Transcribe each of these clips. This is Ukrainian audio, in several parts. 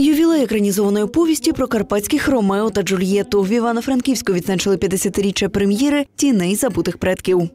Ювілей екранізованої повісті про карпатських Ромео та Джульєту в Івано-Франківську відзначили 50-річчя прем'єри тіней забутих предків.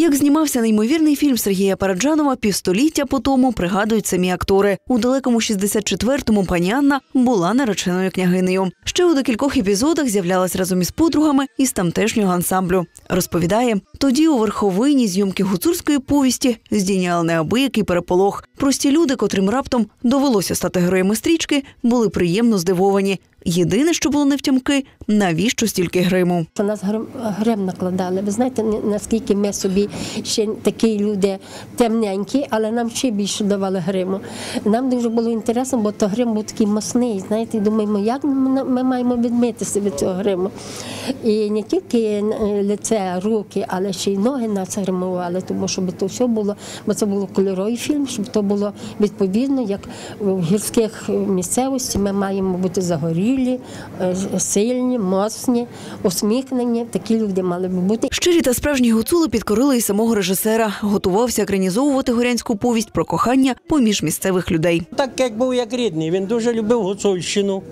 Як знімався неймовірний фільм Сергія Параджанова півстоліття по тому, пригадують самі актори. У далекому 64-му пані Анна була нареченою княгинею. Ще у декількох епізодах з'являлась разом із подругами із тамтешнього ансамблю. Розповідає, тоді у верховині зйомки гуцурської повісті здійняли неабиякий переполох. Прості люди, котрим раптом довелося стати героями стрічки, були приємно здивовані. Єдине, що було невтямки, навіщо стільки гриму. Що нас грим, накладали. Ви знаєте, наскільки ми собі ще такі люди темненькі, але нам ще більше давали гриму. Нам дуже було інтересно, бо то грим був такий масний. Знаєте, думаємо, як ми, маємо відмитися від цього гриму. І не тільки лице, руки, але ще й ноги нас гримували, тому щоб то все було, бо це було кольоровий фільм, щоб то було відповідно, як в гірських місцевості ми маємо бути загорілі, е, сильні, моцні, усміхнені. Такі люди мали би бути. Щирі та справжні гуцули підкорили і самого режисера. Готувався екранізовувати горянську повість про кохання поміж місцевих людей. Так як був як рідний, він дуже любив Гуцульщину.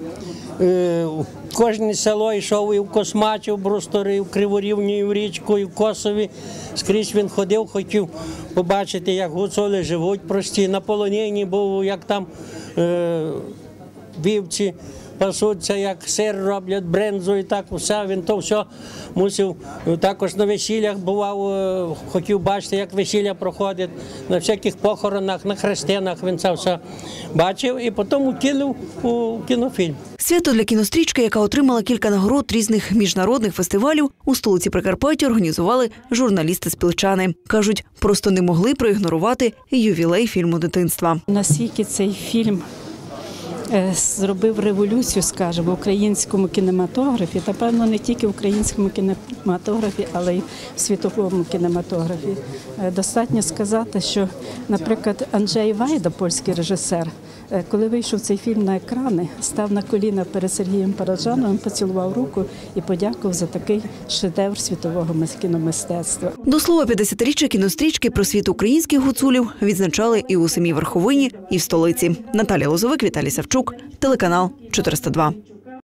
Е, кожне село йшов і в Космачі, в Брустори, в Криворівні, і в Річку, і в Косові. Скрізь він ходив, хотів побачити, як гуцули живуть прості. На полоніні був, як там е, вівці пасуться, як сир роблять, брензу і так все. Він то все мусив е, також на весіллях бував, е, хотів бачити, як весілля проходить, на всяких похоронах, на хрестинах він це все бачив і потім утілив у кінофільм. Свято для кінострічки, яка отримала кілька нагород різних міжнародних фестивалів, у столиці Прикарпаття організували журналісти-спілчани. Кажуть, просто не могли проігнорувати ювілей фільму дитинства. Наскільки цей фільм зробив революцію, скажімо, в українському кінематографі, та певно не тільки в українському кінематографі, але й в світовому кінематографі. Е, Достатньо сказати, що, наприклад, Анджей Вайда, польський режисер, е, коли вийшов цей фільм на екрани, став на коліна перед Сергієм Параджановим, поцілував руку і подякував за такий шедевр світового мис- кіномистецтва. До слова, 50-річчя кінострічки про світ українських гуцулів відзначали і у самій Верховині, і в столиці. Наталія Лозовик, Віталій Савчук, телеканал 402.